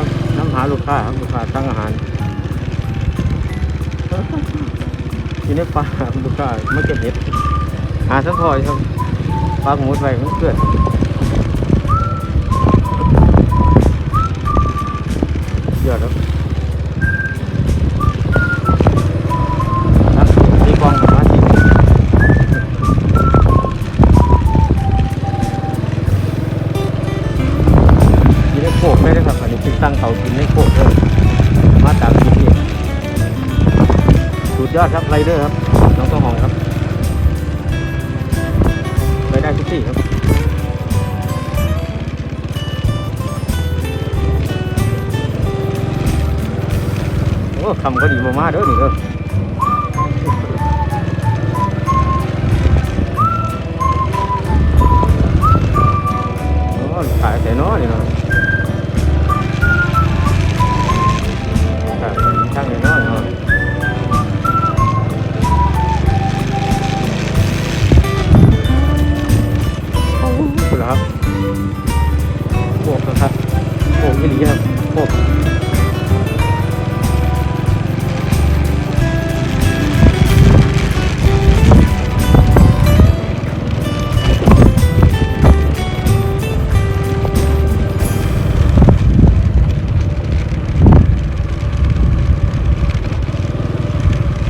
กค้าครับลูกค้าตั้งอาหารกินได้ปลาลูกค้าไม่เก็บเห็ดหาสักพอยครับปลาหมูไฟมันเกิด เขากินไม่โคตรเลยมาตามที่นี่สุดยอดครับไรเดอร์ครับ น้องต้นหองครับไปได้ทุกที่ครับโอ้คำก็ดีมากๆเด้อนี่เด้ออ บโอ้ยี่หลีครับโอ้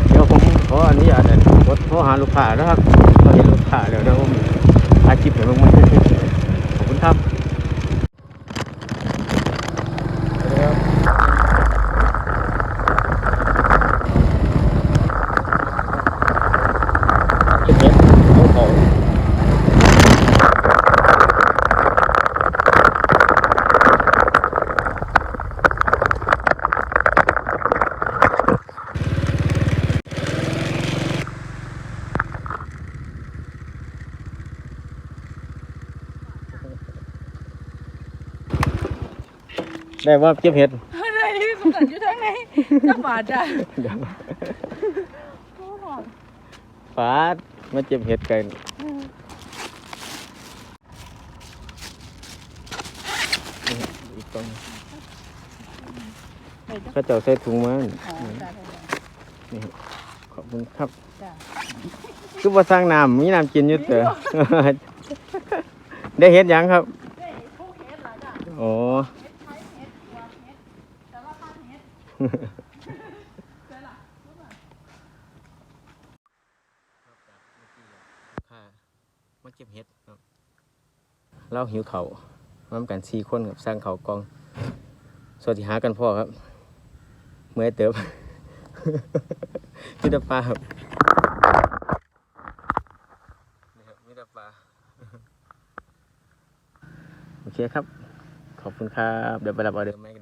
เดี๋ยวผมขออนุญาตกโทรหาลูกค้านะครับเราเห็นลูกค้าแล้วเดี๋ยวผมถ่ายคลิปให้เบิ่งมา คุณครับเก็บเห็ดของเขา ได้ว่าเก็บเห็ดอะไรสมสันอยู่ทางไหนจังหวัดอะเดี๋ยวโอ้โหฟาดมาเก็บเห็ดกันอีกตรงไปจ้ะก็เจ้าใส่ถุงมาอ๋อจ้ะขอบคุณครับจ้ะคือว่าสร้างน้ำมีน้ำกินอยู่เต๋อได้เห็ดหยังครับ มาเก็บเห็ดครับเราหิวเขาวมาทำกันสี่คนกับสร้างเขาวกอง สวัสดีหากันพ่อครับ เมื่อยเติบมิตรปลาครับนี่ครับมิตรปลาโอเคครับ ขอบคุณครับ เดี๋ยวไปรับออเดอร์แม่กันเดี๋ยว